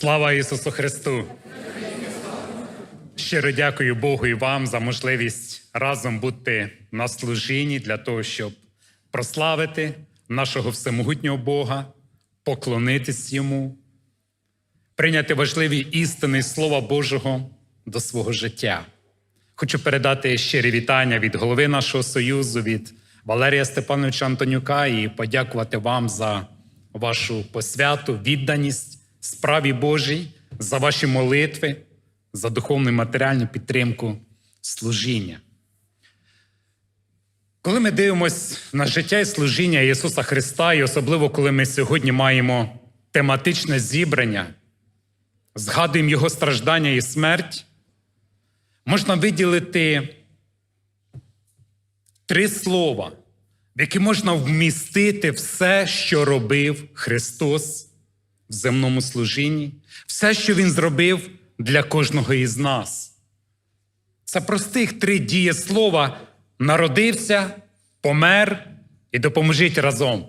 Слава Ісусу Христу! Щиро дякую Богу і вам за можливість разом бути на служінні для того, щоб прославити нашого всемогутнього Бога, поклонитись Йому, прийняти важливі істини Слова Божого до свого життя. Хочу передати щирі вітання від голови нашого союзу, від Валерія Степановича Антонюка і подякувати вам за вашу посвяту, відданість справі Божій, за ваші молитви, за духовну і матеріальну підтримку служіння. Коли ми дивимося на життя і служіння Ісуса Христа, і особливо коли ми сьогодні маємо тематичне зібрання, згадуємо Його страждання і смерть, можна виділити три слова, в які можна вмістити все, що робив Христос в земному служінні, все, що Він зробив для кожного із нас. Це простих три дієслова народився, помер і допоможіть разом.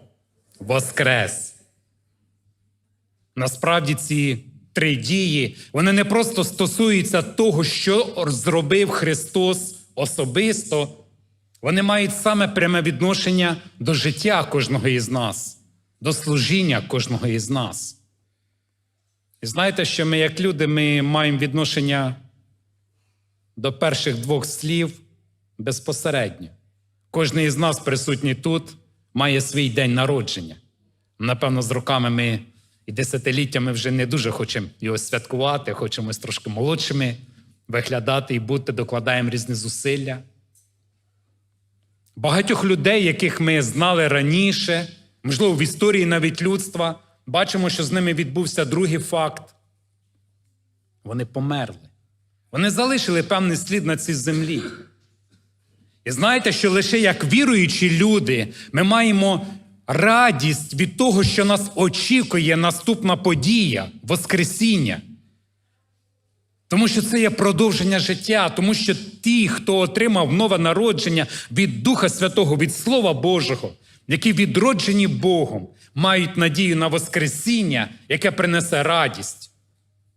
Воскрес. Насправді ці три дії, вони не просто стосуються того, що зробив Христос особисто, вони мають саме пряме відношення до життя кожного із нас, до служіння кожного із нас. Знаєте, що ми, як люди, ми маємо відношення до перших двох слів безпосередньо. Кожен із нас, присутній тут, має свій день народження. Напевно, з роками ми і десятиліттями вже не дуже хочемо його святкувати, хочемо трошки молодшими виглядати і бути, докладаємо різні зусилля. Багатьох людей, яких ми знали раніше, можливо, в історії навіть людства, бачимо, що з ними відбувся другий факт. Вони померли. Вони залишили певний слід на цій землі. І знаєте, що лише як віруючі люди ми маємо радість від того, що нас очікує наступна подія, Воскресіння. Тому що це є продовження життя, тому що ті, хто отримав нове народження від Духа Святого, від Слова Божого, які відроджені Богом, мають надію на Воскресіння, яке принесе радість.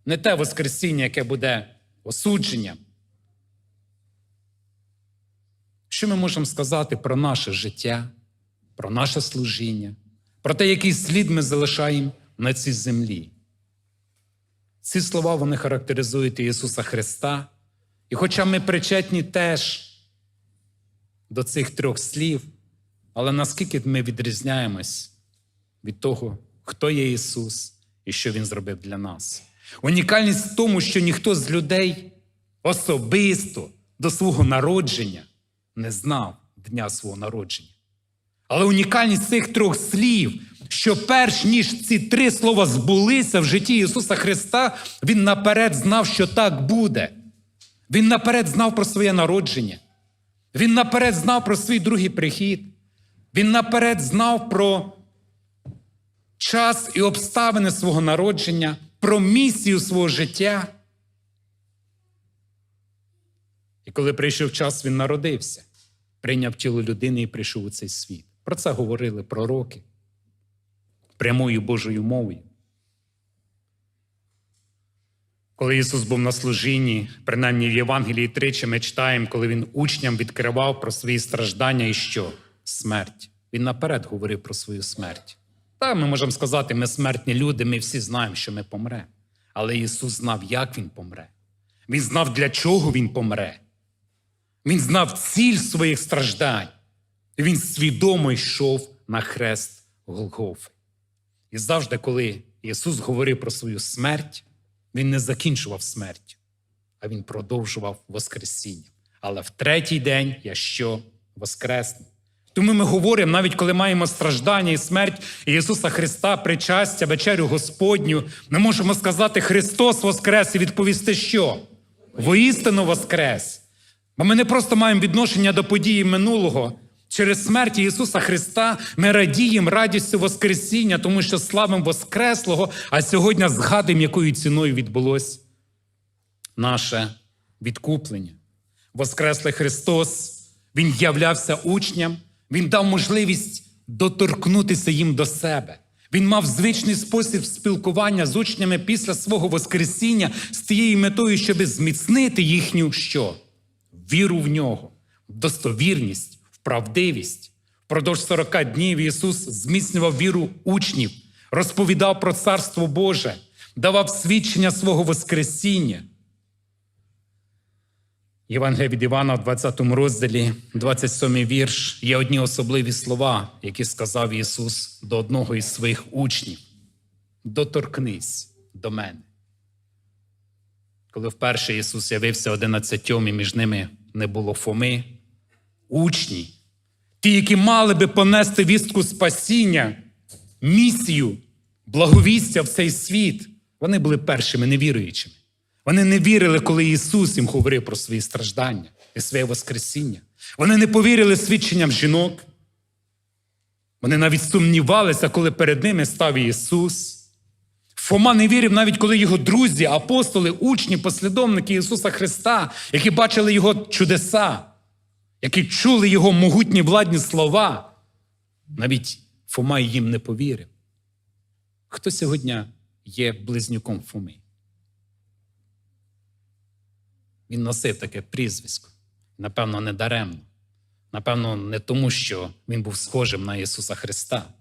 Не те Воскресіння, яке буде осудженням. Що ми можемо сказати про наше життя, про наше служіння, про те, який слід ми залишаємо на цій землі? Ці слова вони характеризують Ісуса Христа. І хоча ми причетні теж до цих трьох слів, але наскільки ми відрізняємось від того, хто є Ісус і що Він зробив для нас? Унікальність в тому, що ніхто з людей особисто до свого народження не знав дня свого народження. Але унікальність цих трьох слів, що перш ніж ці три слова збулися в житті Ісуса Христа, Він наперед знав, що так буде. Він наперед знав про своє народження. Він наперед знав про свій другий прихід. Він наперед знав про час і обставини свого народження, про місію свого життя. І коли прийшов час, він народився, прийняв тіло людини і прийшов у цей світ. Про це говорили пророки прямою Божою мовою. Коли Ісус був на служінні, принаймні в Євангелії тричі ми читаємо, коли Він учням відкривав про свої страждання і що? Смерть. Він наперед говорив про свою смерть. Та ми можемо сказати, ми смертні люди, ми всі знаємо, що ми помремо. Але Ісус знав, як Він помре. Він знав, для чого Він помре. Він знав ціль своїх страждань. І Він свідомо йшов на хрест Голгофи. І завжди, коли Ісус говорив про свою смерть, Він не закінчував смерть, а Він продовжував Воскресіння. Але в третій день я що воскресну. Тому ми говоримо, навіть коли маємо страждання і смерть Ісуса Христа, причастя, вечерю Господню, ми можемо сказати Христос Воскрес і відповісти, що? Воістину Воскрес. Бо ми не просто маємо відношення до події минулого. Через смерть Ісуса Христа ми радіємо радістю Воскресіння, тому що славимо Воскреслого, а сьогодні згадуємо, якою ціною відбулось наше відкуплення. Воскреслий Христос, Він являвся учням, Він дав можливість доторкнутися їм до себе. Він мав звичний спосіб спілкування з учнями після свого Воскресіння з тією метою, щоб зміцнити їхню що? Віру в нього, в достовірність, в правдивість. Впродовж 40 днів Ісус зміцнював віру учнів, розповідав про Царство Боже, давав свідчення свого Воскресіння. Євангелія від Івана в 20 розділі, 27 вірш, є одні особливі слова, які сказав Ісус до одного із своїх учнів. Доторкнись до мене. Коли вперше Ісус явився одинадцятьом, і між ними не було Фоми, учні, ті, які мали би понести вістку спасіння, місію, благовістя в цей світ, вони були першими невіруючими. Вони не вірили, коли Ісус їм говорив про свої страждання і своє Воскресіння. Вони не повірили свідченням жінок. Вони навіть сумнівалися, коли перед ними став Ісус. Фома не вірив, навіть коли його друзі, апостоли, учні, послідовники Ісуса Христа, які бачили Його чудеса, які чули Його могутні владні слова, навіть Фома їм не повірив. Хто сьогодні є близнюком Фоми? Він носив таке прізвисько. Напевно, не даремно. Напевно, не тому, що він був схожим на Ісуса Христа,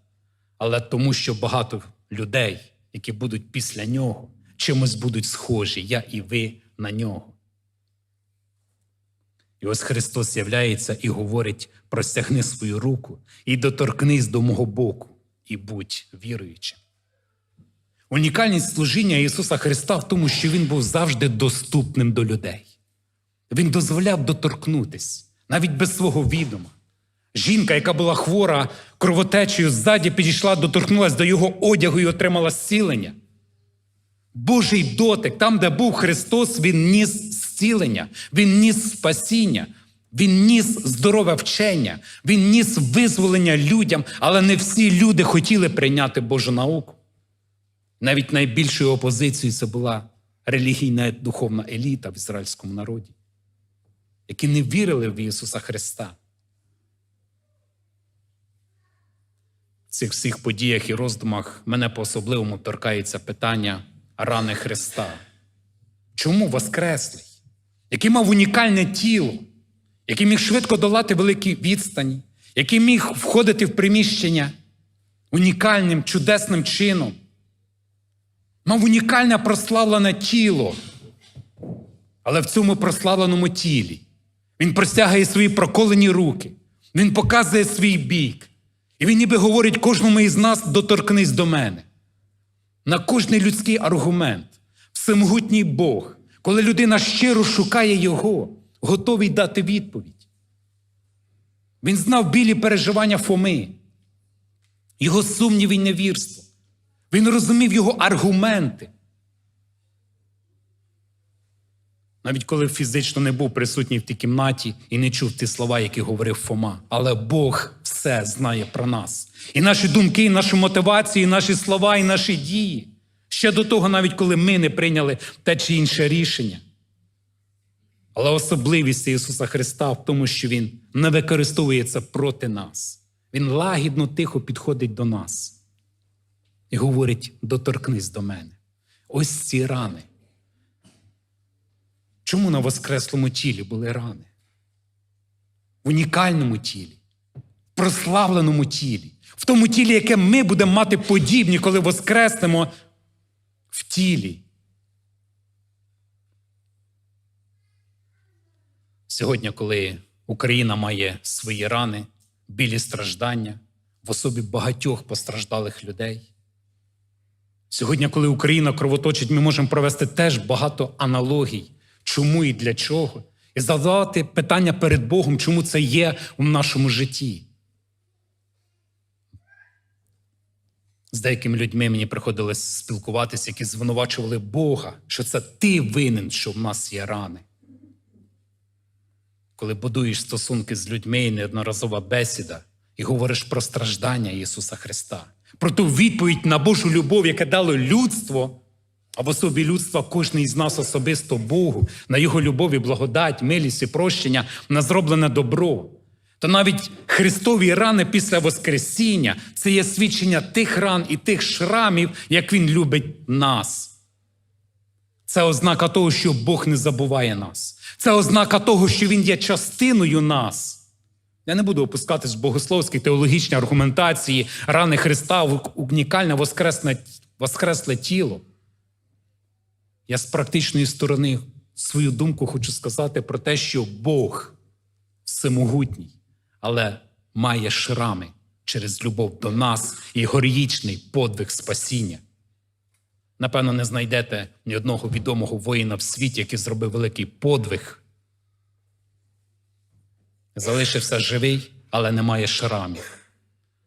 але тому, що багато людей, які будуть після нього, чимось будуть схожі, я і ви на нього. І ось Христос з'являється і говорить: простягни свою руку і доторкнись до мого боку, і будь віруючим. Унікальність служіння Ісуса Христа в тому, що Він був завжди доступним до людей. Він дозволяв доторкнутись, навіть без свого відома. Жінка, яка була хвора кровотечею, ззаді підійшла, доторкнулася до його одягу і отримала зцілення. Божий дотик, там, де був Христос, Він ніс зцілення, Він ніс спасіння, Він ніс здорове вчення, Він ніс визволення людям, але не всі люди хотіли прийняти Божу науку. Навіть найбільшою опозицією це була релігійна духовна еліта в ізраїльському народі, які не вірили в Ісуса Христа. В цих всіх подіях і роздумах мене по-особливому торкається питання рани Христа. Чому Воскреслий, який мав унікальне тіло, який міг швидко долати великі відстані, який міг входити в приміщення унікальним, чудесним чином, мав унікальне прославлене тіло, але в цьому прославленому тілі він простягає свої проколені руки, він показує свій бік. І він ніби говорить кожному із нас доторкнись до мене. На кожний людський аргумент, всемогутній Бог, коли людина щиро шукає Його, готовий дати відповідь. Він знав білі переживання Фоми, його сумнів і невірство. Він розумів його аргументи. Навіть коли фізично не був присутній в тій кімнаті і не чув ті слова, які говорив Фома. Але Бог все знає про нас. І наші думки, і наші мотивації, і наші слова, і наші дії. Ще до того, навіть коли ми не прийняли те чи інше рішення. Але особливість Ісуса Христа в тому, що Він не використовує це проти нас. Він лагідно, тихо підходить до нас і говорить: доторкнись до мене. Ось ці рани. Чому на воскреслому тілі були рани? В унікальному тілі, в прославленому тілі, в тому тілі, яке ми будемо мати подібні, коли воскреснемо в тілі. Сьогодні, коли Україна має свої рани, білі страждання в особі багатьох постраждалих людей. Сьогодні, коли Україна кровоточить, ми можемо провести теж багато аналогій чому і для чого, і задавати питання перед Богом, чому це є у нашому житті. З деякими людьми мені приходилось спілкуватися, які звинувачували Бога, що це ти винен, що в нас є рани. Коли будуєш стосунки з людьми і неодноразова бесіда, і говориш про страждання Ісуса Христа, про ту відповідь на Божу любов, яке дало людство, в особі людства кожен із нас особисто Богу, на Його любов і благодать, милість і прощення, на зроблене добро. то навіть Христові рани після Воскресіння це є свідчення тих ран і тих шрамів, як Він любить нас. Це ознака того, що Бог не забуває нас. Це ознака того, що Він є частиною нас. Я не буду опускатись в богословські теологічні аргументації рани Христа унікальне воскресне, воскресле тіло. Я з практичної сторони свою думку хочу сказати про те, що Бог всемогутній, але має шрами через любов до нас і героїчний подвиг спасіння. Напевно, не знайдете ні одного відомого воїна в світі, який зробив великий подвиг. Залишився живий, але не має шрамів.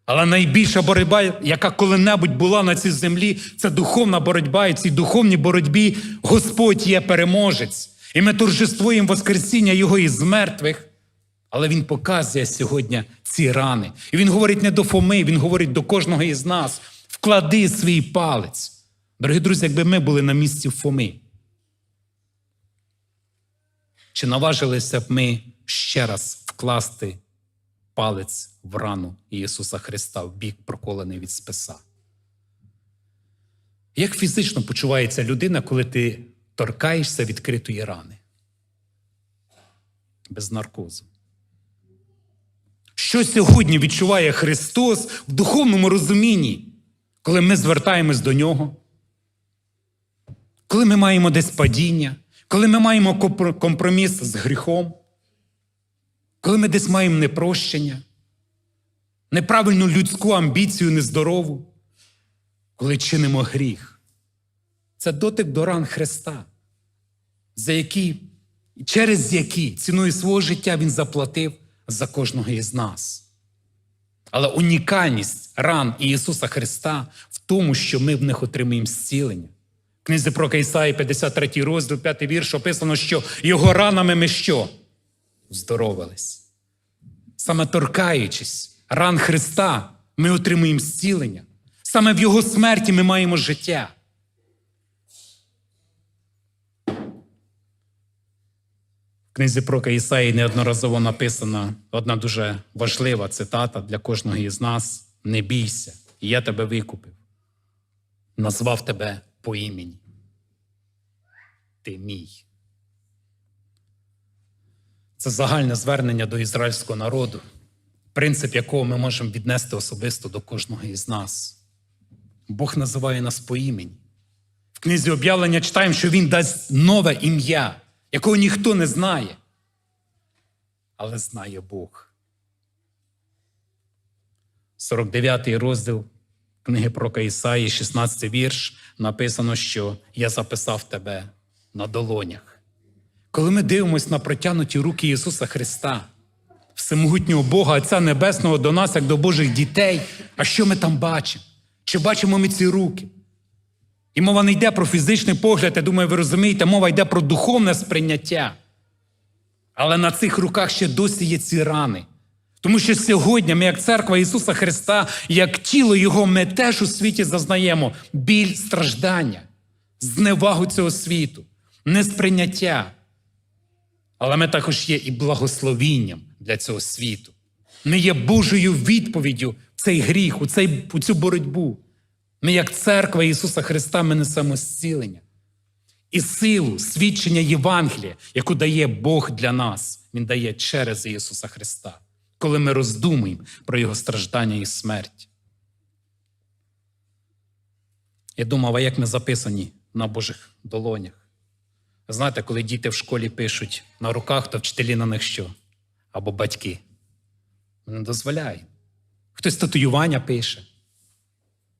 Але найбільша боротьба, яка коли-небудь була на цій землі, це духовна боротьба, і цій духовній боротьбі Господь є переможець. І ми торжествуємо Воскресіння Його із мертвих. Але Він показує сьогодні ці рани. І Він говорить не до Фоми, Він говорить до кожного із нас: вклади свій палець. Дорогі друзі, якби ми були на місці Фоми, чи наважилися б ми ще раз вкласти палець в рану Ісуса Христа в бік проколений від списа? Як фізично почувається людина, коли ти торкаєшся відкритої рани? Без наркозу. Що сьогодні відчуває Христос в духовному розумінні, коли ми звертаємось до Нього? Коли ми маємо десь падіння, коли ми маємо компроміс з гріхом, коли ми десь маємо непрощення, неправильну людську амбіцію нездорову, коли чинимо гріх. Це дотик до ран Христа, за які, через які ціною свого життя Він заплатив за кожного із нас. Але унікальність ран Ісуса Христа в тому, що ми в них отримуємо зцілення. В книзі про Ісаї, 53 розділ, 5 вірш, описано, що його ранами ми що? Здоровились. Саме торкаючись ран Христа, ми отримуємо зцілення. Саме в Його смерті ми маємо життя. В книзі про Ісаї неодноразово написана одна дуже важлива цитата для кожного із нас: Не бійся, я тебе викупив, назвав тебе по імені. Ти мій. Це загальне звернення до ізраїльського народу, принцип якого ми можемо віднести особисто до кожного із нас. Бог називає нас по імені. В книзі об'явлення читаємо, що Він дасть нове ім'я, якого ніхто не знає, але знає Бог. 49 розділ книги про Ісаї, 16 вірш, написано, що я записав тебе на долонях. Коли ми дивимося на протягнуті руки Ісуса Христа, всемогутнього Бога, Отця Небесного до нас, як до Божих дітей, а що ми там бачимо? Чи бачимо ми ці руки? І мова не йде про фізичний погляд, я думаю, ви розумієте, мова йде про духовне сприйняття. Але на цих руках ще досі є ці рани. Тому що сьогодні ми, як церква Ісуса Христа, як тіло Його, ми теж у світі зазнаємо біль страждання, зневагу цього світу, несприйняття. Але ми також є і благословінням для цього світу. Ми є Божою відповіддю в цей гріх, у, цей, у цю боротьбу. Ми, як церква Ісуса Христа, ми несемо зцілення і силу, свідчення Євангелія, яку дає Бог для нас. Він дає через Ісуса Христа, коли ми роздумуємо про Його страждання і смерть. Я думав, а як ми записані на Божих долонях? Знаєте, коли діти в школі пишуть на руках, то вчителі на них що? Або батьки. Не дозволяє. Хтось татуювання пише.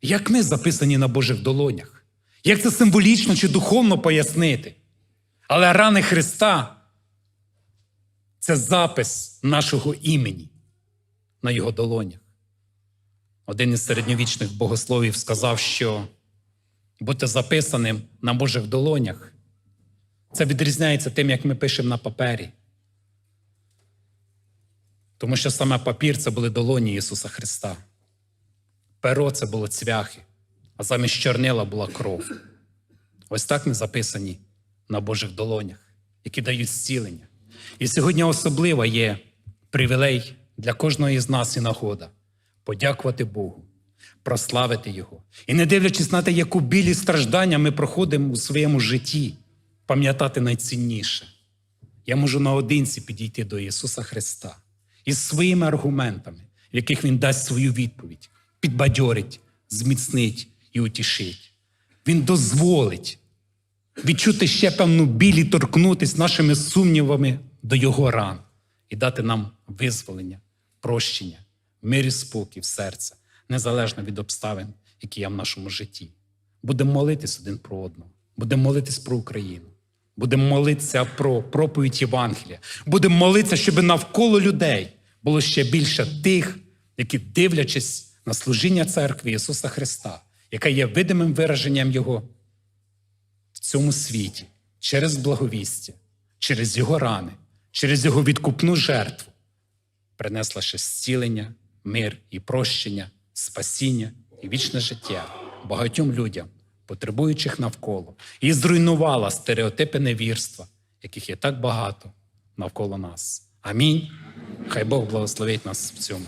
Як ми записані на Божих долонях? Як це символічно чи духовно пояснити? Але рани Христа це запис нашого імені на Його долонях. Один із середньовічних богословів сказав, що бути записаним на Божих долонях це відрізняється тим, як ми пишемо на папері. Тому що саме папір це були долоні Ісуса Христа. Перо це було цвяхи, а замість чорнила була кров. Ось так ми записані на Божих долонях, які дають зцілення. І сьогодні особливо є привілей для кожного із нас і нагода подякувати Богу, прославити Його. І не дивлячись на те, яку білі страждання ми проходимо у своєму житті, пам'ятати найцінніше. Я можу наодинці підійти до Ісуса Христа із своїми аргументами, в яких Він дасть свою відповідь, підбадьорить, зміцнить і утішить. Він дозволить відчути ще певну біль і торкнутися нашими сумнівами до Його ран і дати нам визволення, прощення, мир і спокій в серце, незалежно від обставин, які є в нашому житті. Будемо молитись один про одного, будемо молитись про Україну, будемо молитися про проповідь Євангелія, будемо молитися, щоб навколо людей було ще більше тих, які, дивлячись на служіння церкви Ісуса Христа, яка є видимим вираженням Його в цьому світі через благовістя, через Його рани, через Його відкупну жертву, принесла ще зцілення, мир і прощення, спасіння і вічне життя багатьом людям, потребуючих навколо, і зруйнувала стереотипи невірства, яких є так багато навколо нас. Амінь. Хай Бог благословить нас в цьому.